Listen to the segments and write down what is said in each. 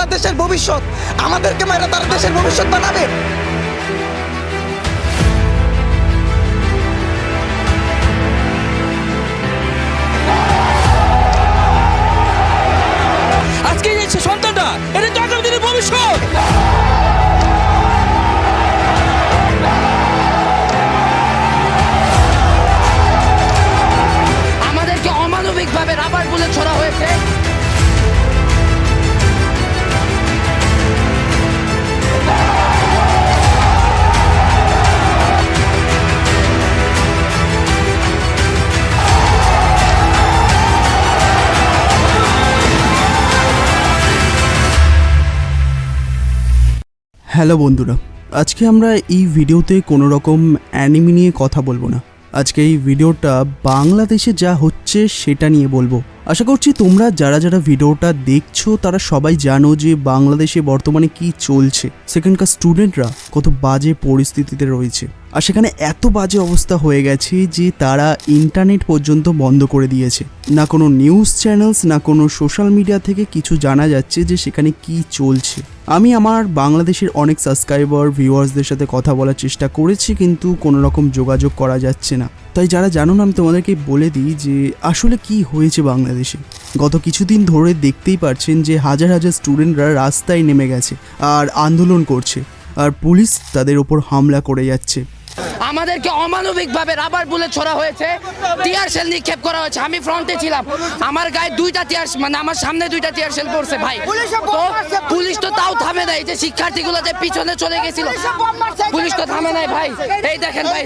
বাংলাদেশের ভবিষ্যৎ। আমাদেরকে মারা তারা দেশের ভবিষ্যৎ বানাবে। হ্যালো বন্ধুরা, আজকে আমরা এই ভিডিওতে কোনো রকম অ্যানিমি নিয়ে কথা বলব না। আজকে এই ভিডিওটা বাংলাদেশে যা হচ্ছে সেটা নিয়ে বলব। আশা করছি তোমরা যারা যারা ভিডিওটা দেখছ, তারা সবাই জানো যে বাংলাদেশে বর্তমানে কি চলছে। সেখানকার স্টুডেন্টরা কত বাজে পরিস্থিতিতে রয়েছে। আর সেখানে এত বাজে অবস্থা হয়ে গেছে যে তারা ইন্টারনেট পর্যন্ত বন্ধ করে দিয়েছে। না কোনো নিউজ চ্যানেলস না কোনো সোশ্যাল মিডিয়া থেকে কিছু জানা যাচ্ছে যে সেখানে কি চলছে। আমি আমার বাংলাদেশের অনেক সাবস্ক্রাইবার ভিউয়ার্সদের সাথে কথা বলার চেষ্টা করেছি কিন্তু কোনো রকম যোগাযোগ করা যাচ্ছে না। তাই যারা জানো না, আমি তোমাদেরকে বলে দিই যে আসলে কি হয়েছে বাংলাদেশে। গত কিছুদিন ধরে দেখতেই পারছেন যে হাজার হাজার স্টুডেন্টরা রাস্তায় নেমে গেছে আর আন্দোলন করছে। আর পুলিশ তাদের ওপর হামলা করে যাচ্ছে। আমাদেরকে অমানবিকভাবে রাবার বুলেট ছোড়া হয়েছে। টিয়ার সেল নিক্ষেপ করা হয়েছে। আমি ফ্রন্টে ছিলাম। আমার গায়ে দুইটা টিয়ার মানে আমার সামনে দুইটা টিয়ার সেল পড়ছে ভাই। তো পুলিশ তো তাও থামে নাই। যে শিক্ষার্থীগুলো যে পিছনে চলে গেছিল। পুলিশ তো থামে নাই ভাই। এই দেখেন ভাই।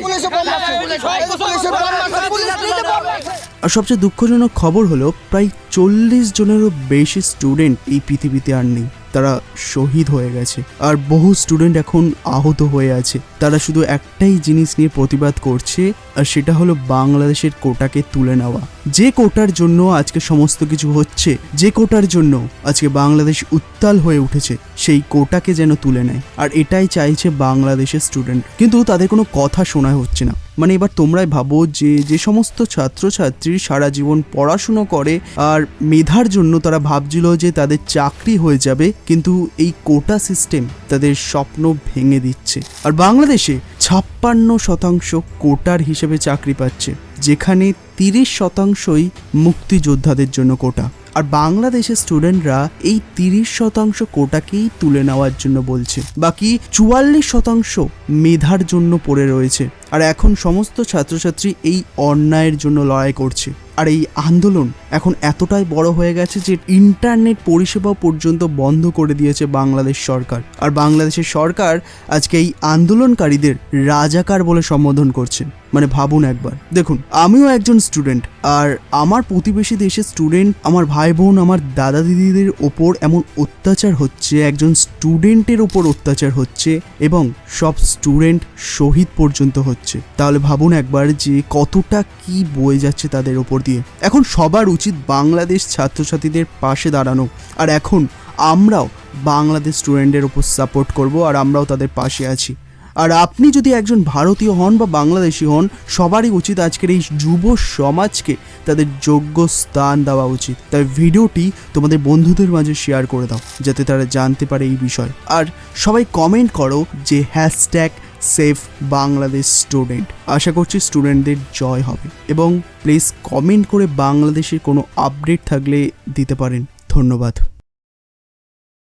আর সবচেয়ে দুঃখজনক খবর হলো প্রায় চল্লিশ জনেরও বেশি স্টুডেন্ট এই পৃথিবীতে আর নেই। তারা শহীদ হয়ে গেছে। আর বহু স্টুডেন্ট এখন আহত হয়ে আছে। তারা শুধু একটাই জিনিস নিয়ে প্রতিবাদ করছে, আর সেটা হলো বাংলাদেশের কোটাকে তুলে নেওয়া। যে কোটার জন্য আজকে সমস্ত কিছু হচ্ছে, যে কোটার জন্য আজকে বাংলাদেশ উত্তাল হয়ে উঠেছে, সেই কোটাকে যেন তুলে নেয়। আর এটাই চাইছে বাংলাদেশের স্টুডেন্ট কিন্তু তাদের কোনো কথা শোনা হচ্ছে না। মানে এবার তোমরাই ভাবো যে যে সমস্ত ছাত্রছাত্রী সারা জীবন পড়াশুনো করে আর মেধার জন্য তারা ভাবছিল যে তাদের চাকরি হয়ে যাবে, কিন্তু এই কোটা সিস্টেম তাদের স্বপ্ন ভেঙে দিচ্ছে। আর বাংলাদেশে ছাপ্পান্ন শতাংশ কোটার হিসেবে চাকরি পাচ্ছে, যেখানে তিরিশ শতাংশই মুক্তিযোদ্ধাদের জন্য কোটা। আর বাংলাদেশের স্টুডেন্টরা এই তিরিশ শতাংশ কোটাকেই তুলে নেওয়ার জন্য বলছে। বাকি চুয়াল্লিশ শতাংশ মেধার জন্য পড়ে রয়েছে। আর এখন সমস্ত ছাত্রছাত্রী এই অন্যায়ের জন্য লড়াই করছে। আর এই আন্দোলন এখন এতটাই বড় হয়ে গেছে যে ইন্টারনেট পরিষেবা পর্যন্ত বন্ধ করে দিয়েছে বাংলাদেশ সরকার। আর বাংলাদেশের সরকার আজকে এই আন্দোলনকারীদের রাজাকার বলে সম্বোধন করছেন। মানে ভাবুন একবার। দেখুন, আমিও একজন স্টুডেন্ট, আর আমার প্রতিবেশী দেশের স্টুডেন্ট, আমার ভাই বোন আমার দাদা দিদিদের ওপর এমন অত্যাচার হচ্ছে, একজন স্টুডেন্টের ওপর অত্যাচার হচ্ছে এবং সব স্টুডেন্ট শহীদ পর্যন্ত হচ্ছে। তাহলে ভাবুন একবার যে কতটা কি বয়ে যাচ্ছে তাদের ওপর দিয়ে। এখন সবার উচিত বাংলাদেশ ছাত্রছাত্রীদের পাশে দাঁড়ানো। আর এখন আমরাও বাংলাদেশ স্টুডেন্টের ওপর সাপোর্ট করব আর আমরাও তাদের পাশে আছি। আর আপনি যদি একজন ভারতীয় হন বা বাংলাদেশি হন, সবারই উচিত আজকের এই যুব সমাজকে তাদের যোগ্য স্থান দেওয়া উচিত। তাই ভিডিওটি তোমাদের বন্ধুদের মাঝে শেয়ার করে দাও, যাতে তারা জানতে পারে এই বিষয়। আর সবাই কমেন্ট করো যে হ্যাশট্যাগ সেফ বাংলাদেশ স্টুডেন্ট। আশা করছি স্টুডেন্টদের জয় হবে। এবং প্লিজ কমেন্ট করে বাংলাদেশের কোনো আপডেট থাকলে দিতে পারেন। ধন্যবাদ।